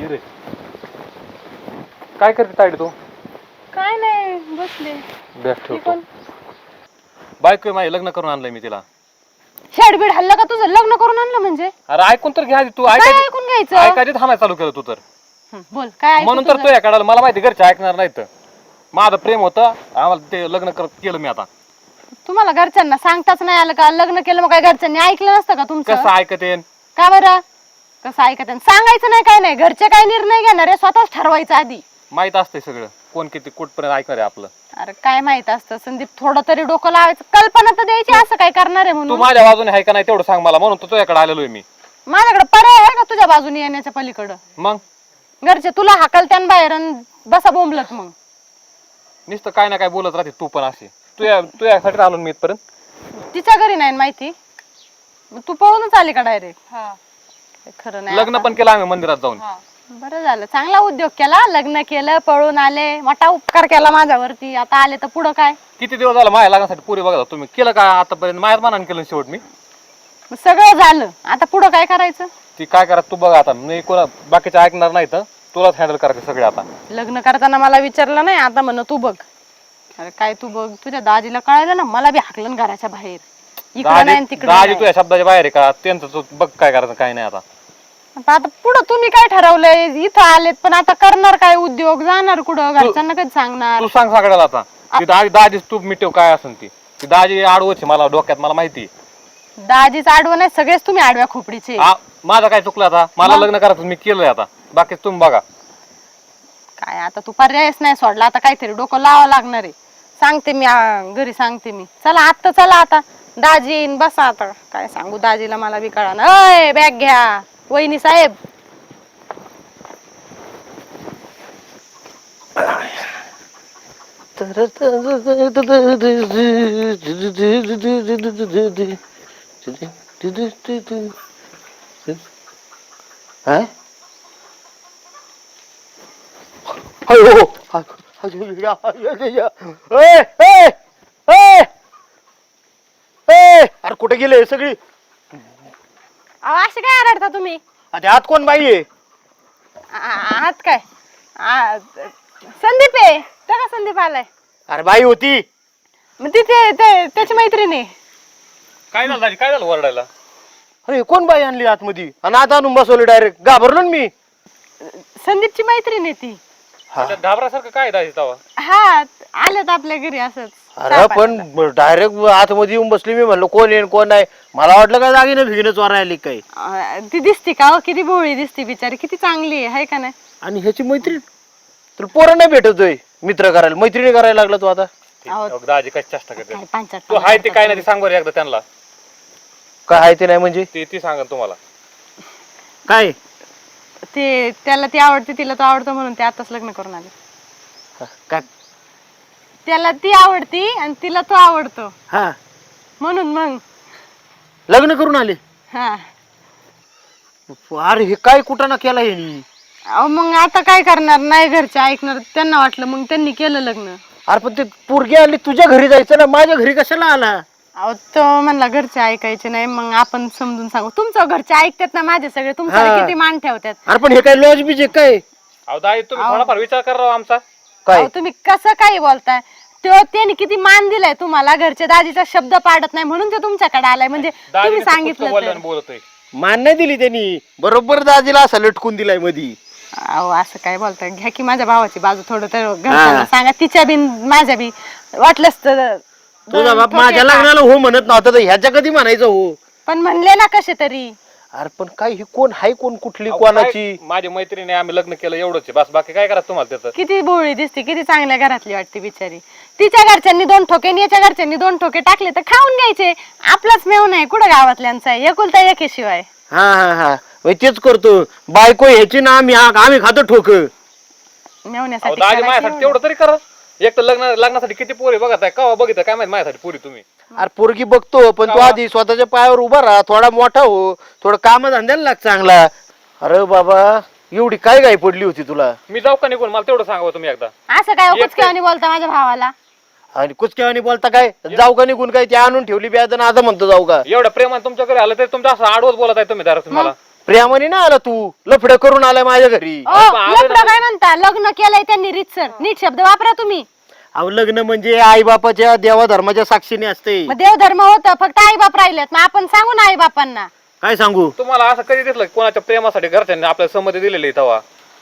ये रे. काय करते ताईड तू? काय नाही बसले. बॅग ती ठेवतो पण बायको माझी लग्न करून आणलंय मी तिला. शेडबीड हल्ला का तुझं? लग्न करून आणलं म्हणजे? अरे ऐकून तर घ्या आधी तू. काय ऐकायची ऐकून घ्यायचं? ऐकायची थांबाय चालू केलं तू तर. हं, बोल काय ऐकू म्हणून तर तुझं? तो या काढायला मला माहिती घरचे ऐकणार नाहीत. माझं प्रेम होतं आम्हाला ते लग्न कर केलं मी आता. तुम्हाला घरच्यांना सांगताच नाही आलं का? लग्न केलं मग काय घरच्यांनी ऐकलं नसतं का तुमचं? कसं ऐकते का बरं? कसं ऐकत सांगायचं नाही काय नाही. घरचे काय निर्णय घेणार आहे स्वतःच ठरवायचं आधी. माहीत असतंय सगळं. कोण किती कुठपर्यंत ऐकणार आहे आपलं? अरे काय माहीत असतं. संदीप थोडं तरी डोकं लावायचं. कल्पना तर द्यायची असं काय करणार आहे तू म्हणून माझ्या बाजूने आहे का नाही तेवढं सांग मला. म्हणून तर तुझ्याकडे आलेलो आहे मी. माझ्याकडे पर्याय आहे का तुझ्या बाजूने येण्याच्या पलीकडं? मग? घरचे तुला हाकलत्यान बाहेर अन बसा बोंबलत मग. नुसतं काय ना काय बोलत राहते तू पण अशी. तुझ्या तुझ्यासाठी आलो ना मी इथपर्यंत. तिच्या घरी नाही ना माहिती? मग तू पळूनच आली का डायरेक्ट? खरं नाही लग्न पण केलं आम्ही मंदिरात जाऊन. बरं झालं. चांगला उद्योग केला. लग्न केलं पळून आले. मोठा उपकार केला माझ्यावरती. आता आले तर पुढं काय? किती दिवस झाला माझ्या लग्नासाठी पुरे बघा तुम्ही. केलं का आतापर्यंत? माझ्याच मनाने केलं शेवट मी. मग सगळं झालं. आता पुढं काय करायचं? ती काय करा तू बघा आता. मी कोणा बाकीचे ऐकणार नाही तर तुलाच हँडल करायचे सगळे आता. लग्न करताना मला विचारलं नाही. आता म्हण तू बघ. अरे काय तू बघ? तुझ्या दाजीला कळालं ना. मला बी हाकलन घराच्या बाहेर. इकडं नाही दाजी तिकडे दाजी तुझ्या शब्दाच्या बाहेर आहे का? त्यांचं तू बघ काय करायचं काय नाही आता. आता पुढं तुम्ही काय ठरवलंय? इथं आलेत पण आता करणार काय उद्योग? जाणार कुठं? घरच्यांना कधी सांगणार? तू सांग सगळ्याला आता. ती दाजी दाजीच तू मिटव काय असेल ती? ती दाजी आडवच आहे मला डोक्यात मला माहिती आहे. दाजीच आडवं नाही सगळेच तुम्ही आडव्या खोपडीचे. आ, माझं काय चुकलं आता? मला लग्न करायचं मी केलंय आता. बाकी तुम्ही बघा. काय आता तू पर्यायच नाही सोडला आता काहीतरी डोकं लावावं लागणार आहे. सांगते मी आ, घरी सांगते मी. चला आत्ता चला आता. दाजी येईन बसा आता. काय सांगू दाजीला मला बी कळा ना अय बॅग घ्या. वहिनी साहेब अरे कुठे गेले सगळी अहो, असे काय आरडता तुम्ही? आता आत कोण बाई आहे? आ- आहात काय? आ, संदीप आहे. त्या का संदीप आलाय? अरे बाई होती. मग तिथे ते- त्याची मैत्रिणी. काय झालं दाजी? काय झालं वरडायला अरे कोण बाई आणली आतमध्ये? आणि आत आणून बसवली डायरेक्ट घाबरलो ना मी. संदीपची मैत्रीण आहे ती त्याच्यात घाबरासारखं काय दाजी तवा? हा आलेत आपल्या घरी असंच. अरे पण डायरेक्ट आतमध्ये येऊन बसली मी म्हणलो कोण येईन कोण नाही? मला वाटलं काय जागीनं भिगणं चोरा आली काय? अ, ती दिसते का हो? किती भोळी दिसते बिचारी किती चांगली आहे हाय का नाही? आणि ह्याची मैत्रीण? तुला पोरं नाही भेटतोय मित्र करायला. मैत्रिणी करायला लागला तू आता. काय चेष्टा करते? काय पांचाट तू हाय ते काय नाही ते सांग बरं एकदा त्यांना. काय आहे ते नाही म्हणजे? ती ती सांगा तुम्हाला. काय? ते त्याला ती आवडते तिला तो आवडतो म्हणून ते आताच लग्न करून आले. काय? त्याला ती आवडती आणि तिला तो आवडतो. हा. म्हणून मग. लग्न करून आले? हा. अरे हे काय कुठं ना केला यांनी अहो मग आता काय करणार? नाही घरचे ऐकणार. त्यांना वाटलं मग त्यांनी केलं लग्न. अरे पण ते पोरगी आली तुझ्या घरी जायचं ना? माझ्या घरी कशाला आला? अहो तो म्हणला घरचे ऐकायचे नाही. मग आपण समजून सांगू. तुमचं घरचे ऐकतात ना माझे सगळे? तुमच्याकडे हा. किती मान ठेवतात? अरे पण हे काय लॉज बीज आहे काय? अहो तुम्ही थोडाफार विचार करा राव आमचा. काय? अहो, तुम्ही कसं काही बोलताय? तो त्यांनी किती मान दिलाय तुम्हाला? घरचे दाजीचा शब्द पाडत नाही म्हणून ते तुमच्याकडे आलाय. म्हणजे तुम्ही सांगितलं. बोलतोय. मान नाही दिली त्यांनी. बरोबर दाजीला असं लटकून दिलाय मधी. अहो असं काय बोलताय? घ्या की माझ्या भावाची बाजू थोडं तर घरच्यांना सांगा. तिच्या बी माझ्या बी वाटलंच तर तुझा बाप माझ्या. लग्नाला हो म्हणत नव्हता तर ह्याच्या कधी म्हणायचं हो? पण म्हणले ना कसे तरी अरे पण काय ही कोण हाय कोण कुठली अहो, कोणाची? काय, माझी मैत्रिणी आम्ही लग्न केलं एवढंच आहे. बस बाकी काय करा तुम्हाला त्याचं? किती भोळी दिसते किती चांगल्या घरातली वाटते बिचारी. तिच्या घरच्यांनी दोन ठोके आणि याच्या घरच्यांनी दोन ठोके टाकले तर खाऊन घ्यायचे. आपलाच मेव नाही कुठं गावातल्यांचा आहे? एकुलता एकेशिवाय. हा हा हा. मग तेच करतो. बायको ह्याची ना आम्ही आम्ही खातो ठोक. अहो, मेवण्यासाठी दाजी करायचं माझ्यासाठी एवढं. तेवढं तरी करा. एक तर लग्न लग्नासाठी किती पोरी बघत आहे कवा बघितलं? काय माहिती माझ्यासाठी पोरी तुम्ही? अरे पोरगी बघतो पण तू आधी स्वतःच्या पायावर उभा राहा थोडा मोठा हो थोडं काम धंद्याला लाग चांगला. अरे बाबा एवढी काय गाय पडली होती तुला? मी जाऊ का निघून? मला तेवढं सांगावं तुम्ही एकदा. असं काय एक कुचक्यावानी बोलता माझ्या भावाला? आणि कुचक्यावानी बोलता काय? जाऊ का निघून काय? ते आणून ठेवली ब्याज आता म्हणतो जाऊ का? एवढ्या प्रेमाने तुमच्या घरी आलं तरी तुमचं असं आडवत बोलत आहे तुम्ही दारात मला. प्रेमाने ना आला तू? लफड करून आलाय माझ्या घरी. ओ लफडं काय म्हणता? लग्न केलंय त्यांनी रीतसर. नीट शब्द वापरा तुम्ही. अहो लग्न म्हणजे आई बापाच्या देवा धर्माच्या साक्षीने असते. मग देवधर्म होतं फक्त आई बाप राहिलेत. मग आपण सांगू ना आई बापांना काय सांगू? तुम्हाला असं कधी दिसलं की कोणाच्या प्रेमासाठी घरच्यांनी आपल्याला संमती दिलेली तेव्हा?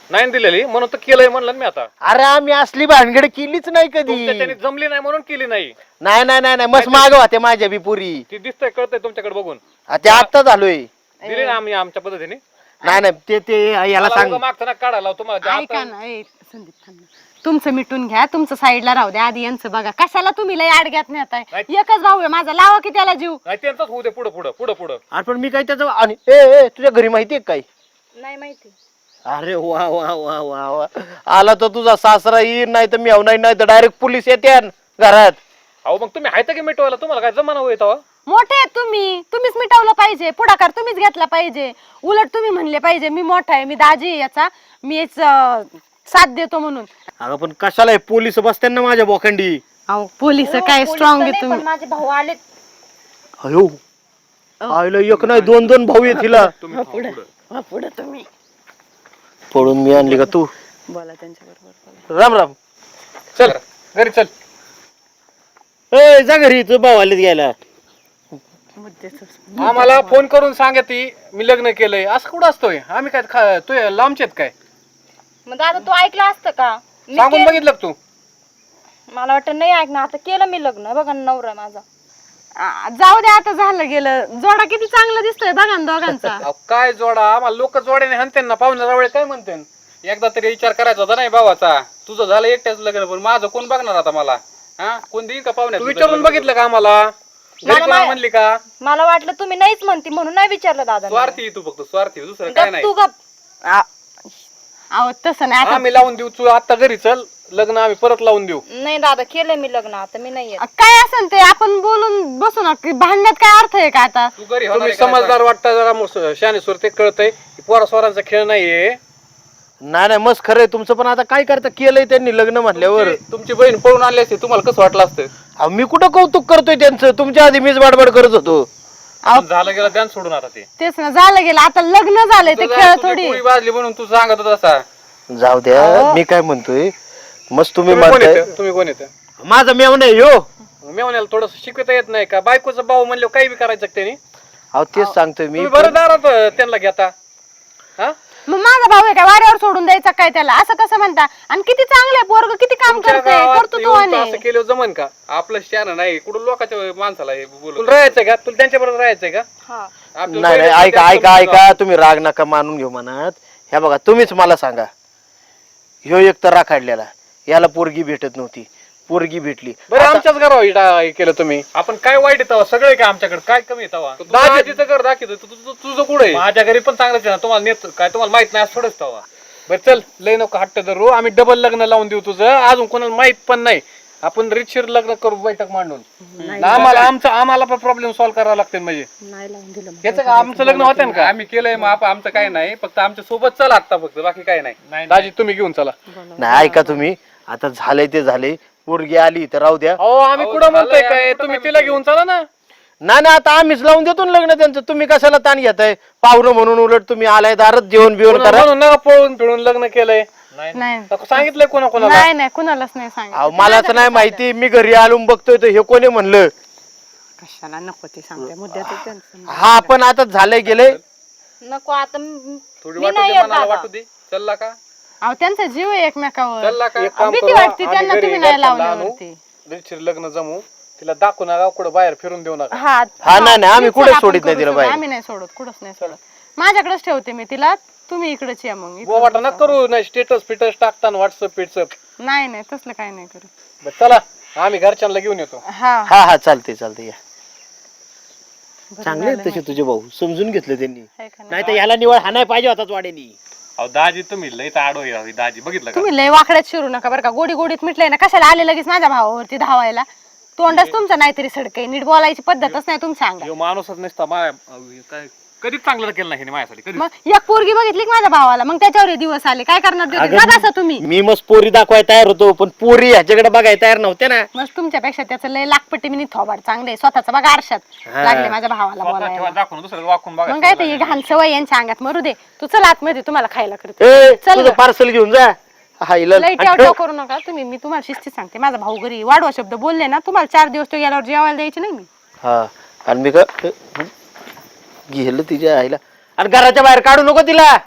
नाही दिलेली? म्हणून तर केलंय म्हणलं ना मी आता. अरे आम्ही असली भानगड केलीच नाही कधी. तुमच्या त्यांनी जमली नाही म्हणून केली नाही. नाही नाही नाही नाही. मस्त माग होते माझ्या बी पुरी. ती दिसतंय कळतंय तुमच्याकडे बघून. ते आत्ता झालोय. दिली ना आम्ही आमच्या पद्धतीने? नाही नाही ते ते याला सांग. ना काढायला तुम्हाला जे ऐका आता- ना ए, संदीप थांब ना. तुमचं मिटून घ्या तुमचं साईडला राहू द्या आधी यांचं बघा. कशाला तुम्ही लय आडग्यात नेताय नाही. एकच भाऊ आहे माझा लावा की त्याला जीव? नाही त्यांचाच होऊ दे पुढं पुढं पुढं पुढं. अरे पण मी काय त्याचं आणि ए ए तुझ्या घरी माहितीये का काय नाही माहिती. अरे वा वा वा वा वा. आला तर तुझा सासरा येईल नाही तर मी नाही नाही तर डायरेक्ट पोलीस येते घरात. अहो मग तुम्ही हायता की मिटवायला? तुम्हाला काय जमाना होईल तेव्हा? मोठे आहेत तुम्ही. तुम्हीच मिटवलं पाहिजे. पुढाकार तुम्हीच घेतला पाहिजे. उलट तुम्ही म्हणले पाहिजे मी मोठा आहे मी दाजी आहे याचा. मी याच साथ देतो म्हणून. अगं पण कशाला हे पोलीस बसते ना माझ्या बोखंडी? अहो पोलीस काय स्ट्रॉंग आहे तुम्ही. माझे भाऊ आले अयो आईला एक नाही दोन दोन भाऊ आहेत तिला तुम्ही पुढं. पुढे तुम्ही. पळून मी आणली का तू? बोला त्यांच्या बरोबर राम राम. चल घरी चल. ए जा घरी तू भाऊ आलेत घ्यायला. आम्हाला फोन करून सांगा ती मी लग्न केलंय. असं कुठं असतोय? आम्ही काय खा- तू लांबचेत काय? मग दादा तू ऐकलं असतं का? मी सांगून केलं- बघितलं का तू? मला वाटतं नाही ऐकणार. आता केलं मी लग्न. बघा ना नवरा माझा. आ, जाऊ दे आता झालं गेलं. जोडा किती चांगला दिसतोय बघा ना दोघांचा. अहो, काय जोडा? आम्हाला लोक जोड्याने हाणते ना पाहुण्या जवळ काय म्हणते? एकदा तरी विचार करायचा होता नाही भावाचा. तुझं झालं एकट्याच लग्न पण माझं कोण बघणार आता मला? हा? कोण देईन का पाहुण्या? तू विचारून बघितलं का आम्हाला? घरी मला मा- म्हणली का? मला वाटलं तुम्ही नाहीच म्हणती म्हणून नाही विचारलं दादा स्वार्थी तू फक्त स्वार्थी दुसरं काय नाही. तू गप. आ, अहो तसं नाही. आता आम्ही लावून देऊ तू आता घरी चल. लग्न आम्ही परत लावून देऊ. नाही दादा केलंय मी लग्न आता मी नाही येत. काय असेल ते? आपण बोलून बसू ना की भांडण्यात काय अर्थ आहे का आता? तू घरी तुम्ही समजदार वाटता जरा शानेश्वर ते कळतंय पोरा स्वरांचा खेळ नाहीये. नाही नाही मस्त खरंय. तुमचं पण आता काय करता? केलंय त्यांनी लग्न म्हटल्यावर. तुमची- तुमची बहीण पळून आली असते तुम्हाला कसं वाटलं असतं? अहो, मी कुठं कौतुक करतोय त्यांचं? तुमच्या आधी मीच बडबड करत होतो. झालं गेलं ध्यान सोडून आता ते. तेच ना झालं गेलं. आता लग्न झालंय ते तुझं- खेळ तुझी थोडी. पोळी भाजली म्हणून तू सांगत होता असा. जाऊ द्या मी काय म्हणतोय? मस्त तुम्ही तुम्ही कोण म्हणताय येतं तुम्ही कोण येतं माझा मेव नाही हो मेवण्याला थोडस शिकवता येत नाही का? बायकोचा भाऊ म्हणले काही बी करायचं का त्यांनी? अहो तेच सांगतोय मी तुम्ही बरं दारात अं, त्यांना घेता. हा? मग माझा भाऊ आहे का वाऱ्यावर सोडून द्यायचा काय त्याला? असं कसं म्हणता? आणि किती चांगलं आहे पोरग किती काम तुमच्या करते गावात करतो तो येऊन तू आणि. असं केलं जमन का? आपलं शहर नाही. कुठं लोकांच्या माणसाला हे बोलू? तुला राहायचंय का? तुला त्यांच्या बरोबर राहायचंय का? हा. आपलं नाही नाही पहिले ऐका ऐका. ऐका. तुम्ही राग नका मानून घेऊ म्हणत. ह्या बघा तुम्हीच मला सांगा. ह्यो एक तर राखाडलेला. याला पोरगी भेटत नव्हती. पोरगी भेटली. बरं आमच्याच घरावर इटा- हे केलं तुम्ही. आपण काय वाईट येतावा सगळे काय आमच्याकडे? काय कमी येतावा दाजीचं घर दाखवतो तू- तू- तुझं कुठे माझ्या घरी पण चांगलंच आहे ना. तुम्हाला नेत काय तुम्हाला माहीत नाही थोडंच तवा बरं चल लय नको हट्ट धरू. आम्ही डबल लग्न लावून देऊ तुझं. अजून कोणाला माहीत पण नाही. आपण रितशीर लग्न करू बैठक मांडून. ना आम्हाला आमचं आम्हाला पण प्रॉब्लेम सॉल्व्ह करावा लागते म्हणजे. याचं का? आमचं लग्न होतं का? आम्ही केलंय मग आमचं काय नाही. फक्त आमच्यासोबत चला आता फक्त. बाकी काय नाही. दाजी तुम्ही घेऊन चला. नाही ऐका तुम्ही. आता झालंय ते झालंय. पोरगी आली तर राहू द्या. आम्ही कुठं म्हणतोय काय? तुम्ही तिला घेऊन चला ना. नाही नाही आता आम्हीच लावून देतो ना लग्न त्यांचं. तुम्ही कशाला ताण घेताय? पाहुणं म्हणून उलट तुम्ही आलाय दारच जेवण बिवण करा. म्हणून नका पळून फिरून लग्न केलंय. नाही सांगितलंय कोणा कोणाला? नाही नाही कुणालाच नाही अहो सांगितलं मलाच नाही माहिती. मी घरी आलो न बघतोय तर हे कोणी म्हणलं? कशाला नको ते सांगते मुद्द्यात त्यांचं. हा पण आता झालंय गेलंय. नको आता म- वाटू नाही दे येत मनाला दादा. वाटू दे. चलला का? अहो त्यांचा जीव आहे एकमेकावर. चलला का अहो, भीती वाटते त्यांना तुम्ही नाही लावल्यावरती रितशीर लग्न जमू. तिला दाखवू नका कुठं बाहेर फिरून देऊ नका. हा हा, नाही, नाही, आम्ही कुठेच सोडित नाही तिला. बाहेर. आम्ही नाही सोडत कुठंच नाही सोडत. माझ्याकडेच ठेवते मी तिला तुम्ही इकडेच या मग इथं नका करू नाही स्टेटस फिटस टाकताना व्हॉट्सअप फिटसअप नाही नाही तसलं काही नाही करू. चला आम्ही घरच्यांना घेऊन येतो. हा. हा हा चालते चालते या. बरं चांगले आहेत झालं तसे तुझे भाऊ समजून घेतलं त्यांनी. का नाही? नाही तर याला निवड हाणाय पाहिजे होताच वाड्यानी. अहो दाजी तुम्ही लय आडो दाजी. बघितलं तुम्ही लय वाकड्यात शिरू नका बरं का. गोडी गोडीत मिटलंय ना कशाला आले लगेच माझ्या भावावरती धावायला? तोंडच तुमचं नाहीतरी सडकय. नीट बोलायची पद्धतच नाही तुमच्या अंगात माणूसच नसता मा काय कधीच चांगलं केलं नाही हिने माझ्यासाठी कधी मग एक पोरगी बघितली की माझ्या भावाला? मग त्याच्यावर हे दिवस आले. काय करणार? अगं, बघा असं तुम्ही. मी मग पोरी दाखवाय तयार होतो पण पोरी ह्याच्याकडे बघायला तयार नव्हत्या ना. मग तुमच्यापेक्षा त्याचं लय लागपट्टी मी थोबाड चांगले स्वतःच बघा आरशात. हा. लागले माझ्या भावाला स्वतः बोलायला. ठेवा दाखवून दुसऱ्याला वाकून बघा. मग काय ते ही घाण सवय यांच्या अंगात. मरू दे. तू चल आतमध्ये तुम्हाला खायला करते. ए चल तुझं गं. पार्सल घेऊन जा. टेव टेव करू नका. तुम्ही मी तुम्हाला शिस्ती सांगते. माझा भाऊ घरी वाढवा शब्द बोलले ना तुम्हाला चार दिवस तो गेल्यावर जेवायला द्यायची नाही मी. हा. आणि मी का गेलं तिच्या आईला. आणि घराच्या बाहेर काढू नको तिला.